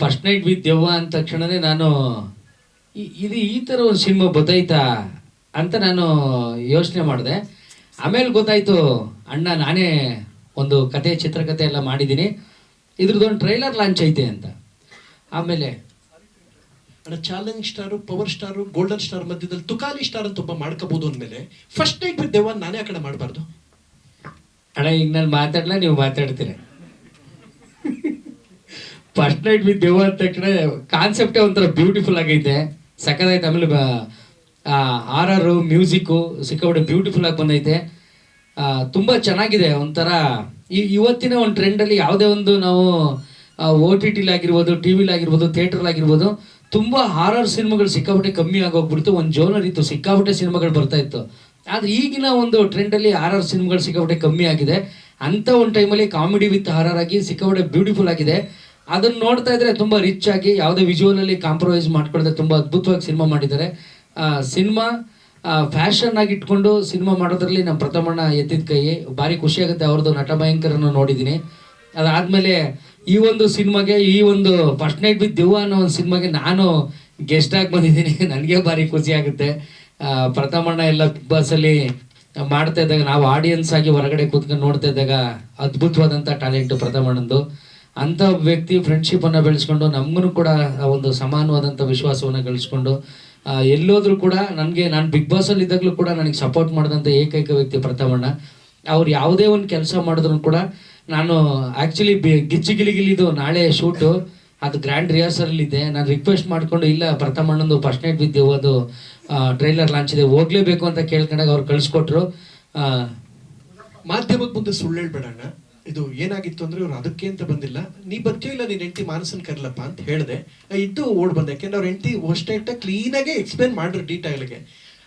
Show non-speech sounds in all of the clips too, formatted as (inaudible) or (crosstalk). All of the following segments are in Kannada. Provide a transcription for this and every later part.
ಫಸ್ಟ್ ನೈಟ್ ವಿತ್ ದೆವ್ವ ಅಂದ ತಕ್ಷಣನೇ ನಾನು ಇದು ಈ ಥರ ಒಂದು ಸಿನಿಮಾ ಗೊತ್ತಾಯ್ತಾ? ಅಂತ ನಾನು ಯೋಚನೆ ಮಾಡಿದೆ. ಆಮೇಲೆ ಗೊತ್ತಾಯಿತು ಅಣ್ಣ ನಾನೇ ಒಂದು ಕತೆ ಚಿತ್ರಕಥೆ ಎಲ್ಲ ಮಾಡಿದ್ದೀನಿ. ಇದ್ರದ್ದೊಂದು ಟ್ರೈಲರ್ ಲಾಂಚ್ ಐತೆ ಅಂತ. ಆಮೇಲೆ ಅಣ್ಣ challenge star power star golden star ಮಧ್ಯದಲ್ಲಿ ತುಕಾಲಿ ಸ್ಟಾರ್ ಅಂತ ಒಬ್ಬ ಮಾಡ್ಕೋಬಹುದು ಅಂದಮೇಲೆ ಫಸ್ಟ್ ನೈಟ್ ವಿತ್ ದೇವ ನಾನೇ ಆ ಕಡೆ ಮಾಡಬಾರ್ದು? ಅಣ್ಣ ಈಗ ನಾನು ಮಾತಾಡಲ್ಲ ನೀವು ಮಾತಾಡ್ತೀರ? ಫಸ್ಟ್ ನೈಟ್ ವಿತ್ ದೇವ ಅಂತ ತಕ್ಷಣ ಕಾನ್ಸೆಪ್ಟೇ ಒಂಥರ ಬ್ಯೂಟಿಫುಲ್ ಆಗೈತೆ. ಸಖತ್ತಾಯ್ತು ಆಮೇಲೆ ಆರ್ ಆರು ಮ್ಯೂಸಿಕ್ಕು ಸಿಕ್ಕಾಪಟ್ಟೆ ಬ್ಯೂಟಿಫುಲ್ ಆಗಿ ಬಂದೈತೆ. ತುಂಬ ಚೆನ್ನಾಗಿದೆ ಒಂಥರ ಇವತ್ತಿನ ಒಂದು ಟ್ರೆಂಡಲ್ಲಿ ಯಾವುದೇ ಒಂದು ನಾವು ಓ ಟಿ ಟಿಲಿ ಆಗಿರ್ಬೋದು ಟಿ ವಿಲಿ ಆಗಿರ್ಬೋದು ಥಿಯೇಟ್ರಲ್ಲಿ ಆಗಿರ್ಬೋದು, ತುಂಬ ಹಾರರ್ ಸಿನಿಮಾಗಳು ಸಿಕ್ಕಾಪಟ್ಟೆ ಕಮ್ಮಿ ಆಗೋಗ್ಬಿಡ್ತು ಒಂದು ಜೋನರ್ ಇತ್ತು, ಸಿಕ್ಕಾಪಟ್ಟೆ ಸಿನಿಮಾಗಳು ಬರ್ತಾ ಇತ್ತು. ಆದರೆ ಈಗಿನ ಒಂದು ಟ್ರೆಂಡಲ್ಲಿ ಹಾರರ್ ಸಿನಿಮಾಗಳು ಸಿಕ್ಕಾಪಟ್ಟೆ ಕಮ್ಮಿ ಆಗಿದೆ. ಅಂಥ ಒಂದು ಟೈಮಲ್ಲಿ ಕಾಮಿಡಿ ವಿತ್ ಹಾರರ್ ಆಗಿ ಸಿಕ್ಕಾಪಟ್ಟೆ ಬ್ಯೂಟಿಫುಲ್ ಆಗಿದೆ. ಅದನ್ನು ನೋಡ್ತಾ ಇದ್ರೆ ತುಂಬಾ ರಿಚ್ ಆಗಿ ಯಾವುದೇ ವಿಜುವಲಲ್ಲಿ ಕಾಂಪ್ರಮೈಸ್ ಮಾಡ್ಕೊಳ್ದೆ ತುಂಬಾ ಅದ್ಭುತವಾಗಿ ಸಿನಿಮಾ ಮಾಡಿದ್ದಾರೆ. ಸಿನಿಮಾ ಫ್ಯಾಷನ್ ಆಗಿ ಇಟ್ಕೊಂಡು ಸಿನಿಮಾ ಮಾಡೋದ್ರಲ್ಲಿ ನಮ್ಮ ಪ್ರಥಮಣ್ಣ ಎತ್ತಿದ ಕೈ ಭಾರಿ ಖುಷಿ ಆಗುತ್ತೆ ಅವ್ರದ್ದು ನಟ ಭಯಂಕರನ್ನು ನೋಡಿದ್ದೀನಿ. ಅದಾದಮೇಲೆ ಈ ಒಂದು ಸಿನಿಮಾಗೆ ಈ ಒಂದು ಫಸ್ಟ್ ನೈಟ್ ವಿತ್ ದಿವ್ವ ಅನ್ನೋ ಒಂದು ಸಿನಿಮಾಗೆ ನಾನು ಗೆಸ್ಟ್ ಆಗಿ ಬಂದಿದ್ದೀನಿ. (laughs) ನನಗೆ ಭಾರಿ ಖುಷಿ ಆಗುತ್ತೆ. ಪ್ರಥಮಣ್ಣ ಎಲ್ಲ ಬಿಗ್ ಬಾಸಲ್ಲಿ ಮಾಡ್ತಾ ಇದ್ದಾಗ, ನಾವು ಆಡಿಯನ್ಸ್ ಆಗಿ ಹೊರಗಡೆ ಕೂತ್ಕೊಂಡು ನೋಡ್ತಾ ಇದ್ದಾಗ ಅದ್ಭುತವಾದಂಥ ಟ್ಯಾಲೆಂಟ್ ಪ್ರಥಮಣ್ಣಂದು. ಅಂಥ ವ್ಯಕ್ತಿ ಫ್ರೆಂಡ್ಶಿಪ್ಪನ್ನು ಬೆಳೆಸ್ಕೊಂಡು ನಮಗೂ ಕೂಡ ಒಂದು ಸಮಾನವಾದಂಥ ವಿಶ್ವಾಸವನ್ನು ಗಳಿಸ್ಕೊಂಡು ಎಲ್ಲೋದ್ರೂ ಕೂಡ ನನಗೆ ನಾನು ಬಿಗ್ ಬಾಸಲ್ಲಿ ಇದ್ದಾಗಲೂ ಕೂಡ ನನಗೆ ಸಪೋರ್ಟ್ ಮಾಡಿದಂಥ ಏಕೈಕ ವ್ಯಕ್ತಿ ಪ್ರಥಮಣ್ಣ ಅವ್ರು ಯಾವುದೇ ಒಂದು ಕೆಲಸ ಮಾಡಿದ್ರು ಕೂಡ ನಾನು ಆ್ಯಕ್ಚುಲಿ ಗಿಚ್ಚಿ ಗಿಚ್ಚಿಗಿಲಿಗಿಲಿದು ನಾಳೆ ಶೂಟು ಅದು ಗ್ರ್ಯಾಂಡ್ ರಿಹರ್ಸಲ್ ಇದೆ ನಾನು ರಿಕ್ವೆಸ್ಟ್ ಮಾಡಿಕೊಂಡು, ಇಲ್ಲ ಪ್ರಥಮಣ್ಣಂದು ಫಸ್ಟ್ ನೈಟ್ ಬಿದ್ದು ಅದು ಟ್ರೈಲರ್ ಲಾಂಚ್ ಇದೆ, ಹೋಗ್ಲೇಬೇಕು ಅಂತ ಕೇಳ್ಕೊಂಡಾಗ ಅವ್ರು ಕಳಿಸ್ಕೊಟ್ರು. ಮಾಧ್ಯಮಕ್ಕೆ ಮುಂದೆ ಸುಳ್ಳು ಹೇಳ್ಬೇಡ ಅಣ್ಣ. ಇದು ಏನಾಗಿತ್ತು ಅಂದ್ರೆ ಇವ್ರು ಅದಕ್ಕೆ ಅಂತ ಬಂದಿಲ್ಲ. ನೀ ಬರ್ತೀವಿ ಇಲ್ಲ ನೀನ್ ಹೆಂಡತಿ ಮಾನಸನ್ ಕರ್ಲಪ್ಪ ಅಂತ ಹೇಳಿದೆ. ಇದ್ದು ಓಡ್ ಬಂದೆ. ಯಾಕೆಂದ್ರೆ ಅವ್ರ ಹೆಂಡತಿ ಅಷ್ಟೇ ಕ್ಲೀನ್ ಆಗಿ ಎಕ್ಸ್ಪ್ಲೇನ್ ಮಾಡ್ರು ಡೀಟೇಲ್ಗೆ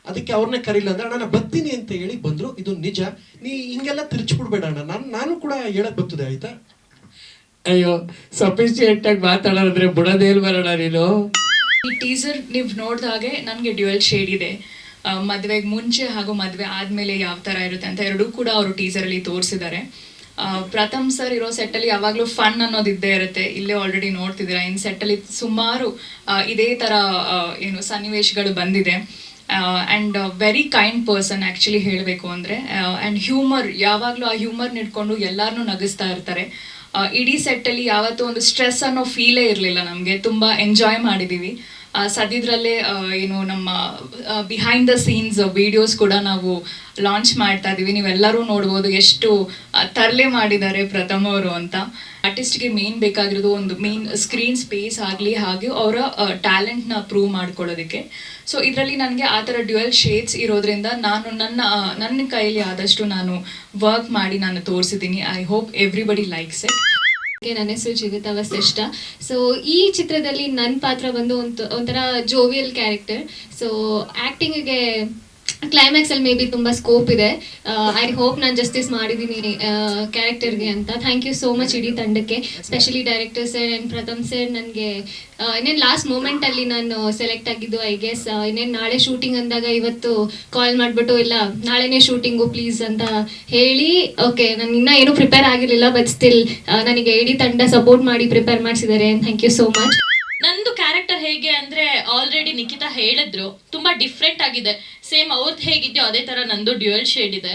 ಅದಕ್ಕೆ ಅವ್ರನ್ನೇ ಕರೀಲ್ಲ ಅಂದ್ರೆ ಅಣ್ಣ ನಾನು ಬರ್ತೀನಿ ಅಂತ ಹೇಳಿ ಬಂದ್ರು. ಇದು ನಿಜ. ನೀ ಹಿಂಗೆಲ್ಲ ತಿರ್ಚ್ಬಿಡ್ಬೇಡ ಅಣ್ಣ. ನಾನು ನಾನು ಕೂಡ ಹೇಳಕ್ ಬರ್ತದೆ ಆಯ್ತಾ? ಅಯ್ಯೋ ಸಫಿಶಿಯೆಂಟ್ ಆಗಿ ಮಾತಾಡೋದ್ರೆ ಬುಡದೇ ಇಲ್ವರಣ ನೀನು? ಈ ಟೀಸರ್ ನೀವು ನೋಡಿದಾಗೆ ನನಗೆ ಡ್ಯುಯಲ್ ಶೇಡ್ ಇದೆ. ಮದುವೆಗೆ ಮುಂಚೆ ಹಾಗೂ ಮದುವೆ ಆದಮೇಲೆ ಯಾವ ಥರ ಇರುತ್ತೆ ಅಂತ ಎರಡೂ ಕೂಡ ಅವರು ಟೀಸರಲ್ಲಿ ತೋರಿಸಿದ್ದಾರೆ. ಪ್ರಥಮ್ ಸರ್ ಇರೋ ಸೆಟ್ಟಲ್ಲಿ ಯಾವಾಗಲೂ ಫನ್ ಅನ್ನೋದು ಇದ್ದೇ ಇರುತ್ತೆ. ಇಲ್ಲೇ ಆಲ್ರೆಡಿ ನೋಡ್ತಿದ್ದೀರಾ? ಇನ್ನು ಸೆಟ್ಟಲ್ಲಿ ಸುಮಾರು ಇದೇ ಥರ ಏನು ಸನ್ನಿವೇಶಗಳು ಬಂದಿದೆ. And very kind person actually ಹೇಳಬೇಕು ಅಂದರೆ ಆ್ಯಂಡ್ ಹ್ಯೂಮರ್ ಯಾವಾಗಲೂ ಆ ಹ್ಯೂಮರ್ ಇಟ್ಕೊಂಡು ಎಲ್ಲರನ್ನೂ ನಗಿಸ್ತಾ ಇರ್ತಾರೆ. ಇಡೀ ಸೆಟ್ಟಲ್ಲಿ ಯಾವತ್ತೂ ಒಂದು ಸ್ಟ್ರೆಸ್ ಅನ್ನೋ ಫೀಲೇ ಇರಲಿಲ್ಲ ನಮಗೆ. ತುಂಬ ಎಂಜಾಯ್ ಮಾಡಿದ್ದೀವಿ ಸದ್ಯದ್ರಲ್ಲೇ ಏನು ನಮ್ಮ ಬಿಹೈಂಡ್ ದ ಸೀನ್ಸ್ ವಿಡಿಯೋಸ್ ಕೂಡ ನಾವು ಲಾಂಚ್ ಮಾಡ್ತಾ ಇದ್ದೀವಿ. ನೀವೆಲ್ಲರೂ ನೋಡ್ಬೋದು ಎಷ್ಟು ತರಲೆ ಮಾಡಿದ್ದಾರೆ ಪ್ರಥಮ ಅವರು ಅಂತ. ಆರ್ಟಿಸ್ಟ್ಗೆ ಮೇನ್ ಬೇಕಾಗಿರೋದು ಒಂದು ಮೇನ್ ಸ್ಕ್ರೀನ್ ಸ್ಪೇಸ್ ಆಗಲಿ ಹಾಗೆ ಅವರ ಟ್ಯಾಲೆಂಟ್ನ ಪ್ರೂವ್ ಮಾಡ್ಕೊಳ್ಳೋದಕ್ಕೆ. ಸೊ ಇದರಲ್ಲಿ ನನಗೆ ಆ ಥರ ಡ್ಯುಯಲ್ ಶೇಡ್ಸ್ ಇರೋದ್ರಿಂದ ನಾನು ನನ್ನ ನನ್ನ ಕೈಯಲ್ಲಿ ಆದಷ್ಟು ನಾನು ವರ್ಕ್ ಮಾಡಿ ನಾನು ತೋರಿಸಿದ್ದೀನಿ. I hope everybody likes it ನನ್ನ ಹೆಸರು ಜೀವಿತಾ ವಸಿಷ್ಠ. ಸೊ ಈ ಚಿತ್ರದಲ್ಲಿ ನನ್ನ ಪಾತ್ರ ಬಂದು ಒಂಥರ ಜೋವಿಯಲ್ ಕ್ಯಾರೆಕ್ಟರ್ ಸೊ ಆ್ಯಕ್ಟಿಂಗಿಗೆ ಕ್ಲೈಮ್ಯಾಕ್ಸ್ ಅಲ್ಲಿ ಮೇ ಬಿ ತುಂಬಾ ಸ್ಕೋಪ್ ಇದೆ. ಐ ಹೋಪ್ ನಾನು ಜಸ್ಟಿಸ್ ಮಾಡಿದ್ದೀನಿ ಕ್ಯಾರೆಕ್ಟರ್ಗೆ ಅಂತ. ಥ್ಯಾಂಕ್ ಯು ಸೋ ಮಚ್ ಇಡೀ ತಂಡಕ್ಕೆ specially director sir and Pratham sir ನನಗೆ. ಇನ್ನೇನು ಲಾಸ್ಟ್ ಮೂಮೆಂಟ್ ಅಲ್ಲಿ ನಾನು ಸೆಲೆಕ್ಟ್ ಆಗಿದ್ದು ಐ ಗೆಸ್ ಇನ್ನೇನು ನಾಳೆ ಶೂಟಿಂಗ್ ಅಂದಾಗ ಇವತ್ತು ಕಾಲ್ ಮಾಡಿಬಿಟ್ಟು, ಇಲ್ಲ, ನಾಳೆನೇ ಶೂಟಿಂಗು ಪ್ಲೀಸ್ ಅಂತ ಹೇಳಿ ಓಕೆ ನಾನು ಇನ್ನೂ ಏನೂ ಪ್ರಿಪೇರ್ ಆಗಿರಲಿಲ್ಲ ಬಟ್ ಸ್ಟಿಲ್ ನನಗೆ ಇಡೀ ತಂಡ ಸಪೋರ್ಟ್ ಮಾಡಿ ಪ್ರಿಪೇರ್ ಮಾಡಿಸಿದ್ದಾರೆ. ಥ್ಯಾಂಕ್ ಯು ಸೋ ಮಚ್ ನಂದು ಕ್ಯಾರೆಕ್ಟರ್ ಹೇಗೆ ಅಂದರೆ ಆಲ್ರೆಡಿ ನಿಖಿತಾ ಹೇಳಿದ್ರು. ತುಂಬಾ ಡಿಫ್ರೆಂಟ್ ಆಗಿದೆ. ಸೇಮ್ ಅವ್ರದ್ದು ಹೇಗಿದೆಯೋ ಅದೇ ತರ ನಂದು ಡ್ಯುಯಲ್ ಶೇಡ್ ಇದೆ.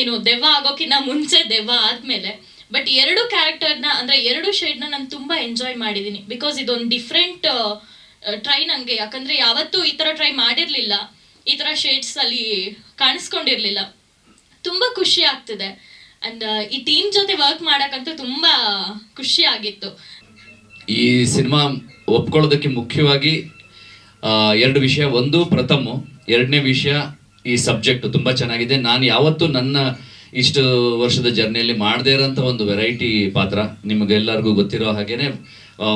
ಏನು ದೆವ್ವ ಆಗೋಕ್ಕಿಂತ ಮುಂಚೆ ದೆವ್ವ ಆದ್ಮೇಲೆ. ಬಟ್ ಎರಡು ಕ್ಯಾರೆಕ್ಟರ್ನ ಅಂದ್ರೆ ಎರಡು ಶೇಡ್ನ ನಾನು ತುಂಬಾ ಎಂಜಾಯ್ ಮಾಡಿದ್ದೀನಿ ಬಿಕಾಸ್ ಇದೊಂದು ಡಿಫ್ರೆಂಟ್ ಟ್ರೈ ನನಗೆ ಯಾಕಂದ್ರೆ ಯಾವತ್ತೂ ಈ ತರ ಟ್ರೈ ಮಾಡಿರಲಿಲ್ಲ. ಈ ತರ ಶೇಡ್ಸ್ ಅಲ್ಲಿ ಕಾಣಿಸ್ಕೊಂಡಿರ್ಲಿಲ್ಲ. ತುಂಬಾ ಖುಷಿ ಆಗ್ತಿದೆ. ಅಂಡ್ ಈ ಟೀಮ್ ಜೊತೆ ವರ್ಕ್ ಮಾಡೋಕ್ಕಂತೂ ತುಂಬಾ ಖುಷಿ ಆಗಿತ್ತು. ಈ ಸಿನಿಮಾ ಒಪ್ಕೊಳ್ಳೋದಕ್ಕೆ ಮುಖ್ಯವಾಗಿ ಎರಡು ವಿಷಯ. ಒಂದು ಪ್ರಥಮ, ಎರಡನೇ ವಿಷಯ ಈ ಸಬ್ಜೆಕ್ಟ್ ತುಂಬ ಚೆನ್ನಾಗಿದೆ. ನಾನು ಯಾವತ್ತೂ ನನ್ನ ಇಷ್ಟು ವರ್ಷದ ಜರ್ನಿಯಲ್ಲಿ ಮಾಡದೇ ಇರೋಂಥ ಒಂದು ವೆರೈಟಿ ಪಾತ್ರ ನಿಮಗೆಲ್ಲರಿಗೂ ಗೊತ್ತಿರೋ ಹಾಗೇನೆ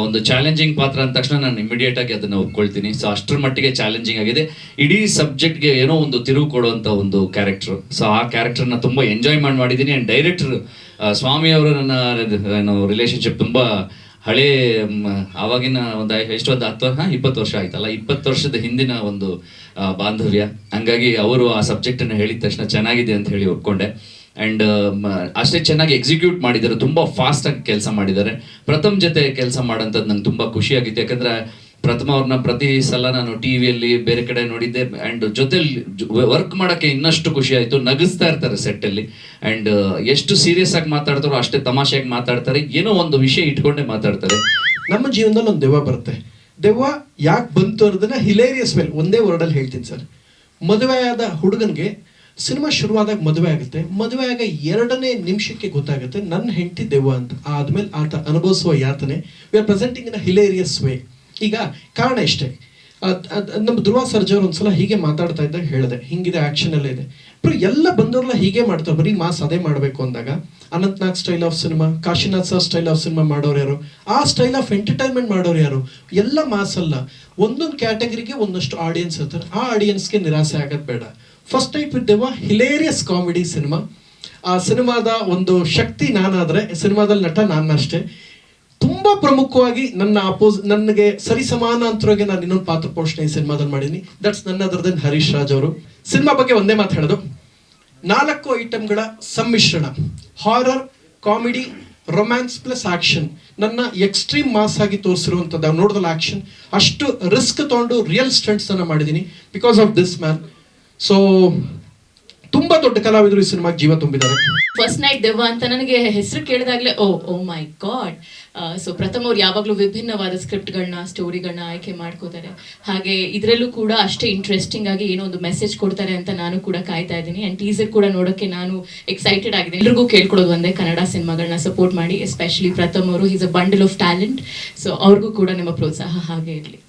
ಒಂದು ಚಾಲೆಂಜಿಂಗ್ ಪಾತ್ರ ಅಂದ ತಕ್ಷಣ ನಾನು ಇಮಿಡಿಯೇಟ್ ಆಗಿ ಅದನ್ನು ಒಪ್ಕೊಳ್ತೀನಿ. ಸೊ ಅಷ್ಟರ ಮಟ್ಟಿಗೆ ಚಾಲೆಂಜಿಂಗ್ ಆಗಿದೆ. ಇಡೀ ಸಬ್ಜೆಕ್ಟ್ಗೆ ಏನೋ ಒಂದು ತಿರುವು ಕೊಡುವಂಥ ಒಂದು ಕ್ಯಾರೆಕ್ಟರ್ ಸೊ ಆ ಕ್ಯಾರೆಕ್ಟರ್ನ ತುಂಬ ಎಂಜಾಯ್ ಮಾಡಿ ಮಾಡಿದ್ದೀನಿ. ಆ್ಯಂಡ್ ಡೈರೆಕ್ಟರ್ ಸ್ವಾಮಿ ಅವರು ನನ್ನ ಏನು ರಿಲೇಶನ್ಶಿಪ್ ತುಂಬ ಹಳೇ ಆವಾಗಿನ ಒಂದು ಎಷ್ಟು ಒಂದು ಹತ್ತು ಇಪ್ಪತ್ತು ವರ್ಷ ಆಯ್ತಲ್ಲ, ಇಪ್ಪತ್ತು ವರ್ಷದ ಹಿಂದಿನ ಒಂದು ಬಾಂಧವ್ಯ. ಹಂಗಾಗಿ ಅವರು ಆ ಸಬ್ಜೆಕ್ಟನ್ನು ಹೇಳಿದ ತಕ್ಷಣ ಚೆನ್ನಾಗಿದೆ ಅಂತ ಹೇಳಿ ಒಪ್ಕೊಂಡೆ. ಆ್ಯಂಡ್ ಅಷ್ಟೇ ಚೆನ್ನಾಗಿ ಎಕ್ಸಿಕ್ಯೂಟ್ ಮಾಡಿದ್ದಾರೆ, ತುಂಬ ಫಾಸ್ಟಾಗಿ ಕೆಲಸ ಮಾಡಿದ್ದಾರೆ. ಪ್ರಥಮ್ ಜೊತೆ ಕೆಲಸ ಮಾಡೋಂಥದ್ದು ನಂಗೆ ತುಂಬ ಖುಷಿಯಾಗಿತ್ತು ಯಾಕಂದರೆ ಪ್ರಥಮ ಅವ್ರನ್ನ ಪ್ರತಿ ಸಲ ನಾನು ಟಿವಿಯಲ್ಲಿ ಬೇರೆ ಕಡೆ ನೋಡಿದ್ದೆ. ಆ್ಯಂಡ್ ಜೊತೆಲಿ ವರ್ಕ್ ಮಾಡೋಕ್ಕೆ ಇನ್ನಷ್ಟು ಖುಷಿ ಆಯಿತು. ನಗಿಸ್ತಾ ಇರ್ತಾರೆ ಸೆಟ್ಟಲ್ಲಿ ಆ್ಯಂಡ್ ಎಷ್ಟು ಸೀರಿಯಸ್ ಆಗಿ ಮಾತಾಡ್ತಾರೋ ಅಷ್ಟೇ ತಮಾಷೆಯಾಗಿ ಮಾತಾಡ್ತಾರೆ. ಏನೋ ಒಂದು ವಿಷಯ ಇಟ್ಕೊಂಡೇ ಮಾತಾಡ್ತಾರೆ. ನಮ್ಮ ಜೀವನದಲ್ಲಿ ಒಂದು ದೆವ್ವ ಬರುತ್ತೆ. ದೆವ್ವ ಯಾಕೆ ಬಂತು ಅನ್ನೋದನ್ನ ಹಿಲೇರಿಯಸ್ ಮೇಲೆ ಒಂದೇ ವರ್ಡಲ್ಲಿ ಹೇಳ್ತೀನಿ ಸರ್. ಮದುವೆಯಾದ ಹುಡುಗನಿಗೆ ಸಿನಿಮಾ ಶುರುವಾದಾಗ ಮದುವೆ ಆಗುತ್ತೆ. ಮದುವೆ ಆಗ ಎರಡನೇ ನಿಮಿಷಕ್ಕೆ ಗೊತ್ತಾಗುತ್ತೆ, ನನ್ನ ಹೆಂಡತಿ ದೆವ್ವ ಅಂತ. ಆದ್ಮೇಲೆ ಆತ ಅನುಭವಿಸುವ ಯಾತನೆ. We are presenting in hilarious way ಈಗ ಕಾರಣ ಇಷ್ಟೇ. ನಮ್ಮ ಧ್ರುವ ಸರ್ಜರ್ ಒಂದ್ಸಲ ಹೀಗೆ ಮಾತಾಡ್ತಾ ಇದ್ದಾಗ ಹೇಳಿದೆ. ಹಿಂಗಿದೆ ಆಕ್ಷನ್ ಎಲ್ಲ ಇದೆ. ಬರೀ, ಎಲ್ಲ ಬಂದವ್ರಲ್ಲ ಹೀಗೆ ಮಾಡ್ತಾರೆ. ಬರೀ ಮಾಸ್ ಅದೇ ಮಾಡಬೇಕು ಅಂದಾಗ. Anant Nag style of cinema Kashinath sir style of cinema ಮಾಡೋರು ಯಾರು? ಆ ಸ್ಟೈಲ್ ಆಫ್ ಎಂಟರ್ಟೈನ್ಮೆಂಟ್ ಮಾಡೋರು ಯಾರು? ಎಲ್ಲ ಮಾಸ್ ಅಲ್ಲ. ಒಂದೊಂದು ಕ್ಯಾಟಗರಿಗೆ ಒಂದಷ್ಟು ಆಡಿಯನ್ಸ್ ಇರ್ತಾರೆ. ಆ ಆಡಿಯನ್ಸ್ಗೆ ನಿರಾಸೆ ಆಗೋದು ಬೇಡ. ಫಸ್ಟ್ ಟೈಪ್ ಇದ್ದೇವ ದೆವ ಹಿಲೇರಿಯಸ್ ಕಾಮಿಡಿ ಸಿನಿಮಾ ಆ ಸಿನಿಮಾದ ಒಂದು ಶಕ್ತಿ ನಾನಾದ್ರೆ ಸಿನಿಮಾದಲ್ಲಿ ನಟ ನಾನು ಅಷ್ಟೇ ತುಂಬಾ ಪ್ರಮುಖವಾಗಿ ನನ್ನ ಅಪೋಸ್ ನನಗೆ ಸರಿ ಸಮಾನಾಂತರವಾಗಿ ನಾನು ಇನ್ನೊಂದು ಪಾತ್ರ ಪೋಷಣೆ ಈ ಸಿನಿಮಾದಲ್ಲಿ ಮಾಡೀನಿ ದಟ್ಸ್ ನನ್ನ ಅದರದನ್ ಹರೀಶ್ ರಾಜ್ ಅವರು. ಸಿನಿಮಾ ಬಗ್ಗೆ ಒಂದೇ ಮಾತು ಹೇಳೋದು. ನಾಲ್ಕು ಐಟಮ್ಗಳ ಸಮ್ಮಿಶ್ರಣ. Horror comedy romance plus action ನನ್ನ ಎಕ್ಸ್ಟ್ರೀಮ್ ಮಾಸ್ ಆಗಿ ತೋರಿಸಿರುವಂಥದ್ದು ನೋಡಿದಲ್ಲ ಆಕ್ಷನ್ ಅಷ್ಟು ರಿಸ್ಕ್ ತಗೊಂಡು ರಿಯಲ್ ಸ್ಟಂಟ್ಸ್ ಅನ್ನ ಮಾಡಿದ್ದೀನಿ because of this man so ತುಂಬಾ ದೊಡ್ಡ ಕಲಾವಿದರು ಈ ಸಿನಿಮಾಗೆ ಜೀವ ತುಂಬಿದ್ದಾರೆ. ಫಸ್ಟ್ ನೈಟ್ ದೆವ್ವ ಅಂತ ನನಗೆ ಹೆಸರು ಕೇಳಿದಾಗಲೇ, ಓ ಓ ಮೈ ಗಾಡ್. ಸೊ ಪ್ರಥಮ ಅವ್ರು ಯಾವಾಗಲೂ ವಿಭಿನ್ನವಾದ ಸ್ಕ್ರಿಪ್ಟ್ಗಳನ್ನ ಸ್ಟೋರಿಗಳನ್ನ ಆಯ್ಕೆ ಮಾಡ್ಕೋತಾರೆ. ಹಾಗೆ ಇದರಲ್ಲೂ ಕೂಡ ಅಷ್ಟೇ ಇಂಟ್ರೆಸ್ಟಿಂಗ್ ಆಗಿ ಏನೋ ಒಂದು ಮೆಸೇಜ್ ಕೊಡ್ತಾರೆ ಅಂತ ನಾನು ಕೂಡ ಕಾಯ್ತಾ ಇದ್ದೀನಿ. ಆ್ಯಂಡ್ ಟೀಸರ್ ಕೂಡ ನೋಡೋಕ್ಕೆ ನಾನು ಎಕ್ಸೈಟೆಡ್ ಆಗಿದೆ ಎಲ್ರಿಗೂ ಕೇಳ್ಕೊಳ್ಳೋದು ಒಂದೇ ಕನ್ನಡ ಸಿನಿಮಾಗಳನ್ನ ಸಪೋರ್ಟ್ ಮಾಡಿ ಎಸ್ಪೆಷಲಿ ಪ್ರಥಮ್ ಅವರು is a bundle of talent so ಅವ್ರಿಗೂ ಕೂಡ ನಿಮ್ಮ ಪ್ರೋತ್ಸಾಹ ಹಾಗೆ ಇರಲಿ.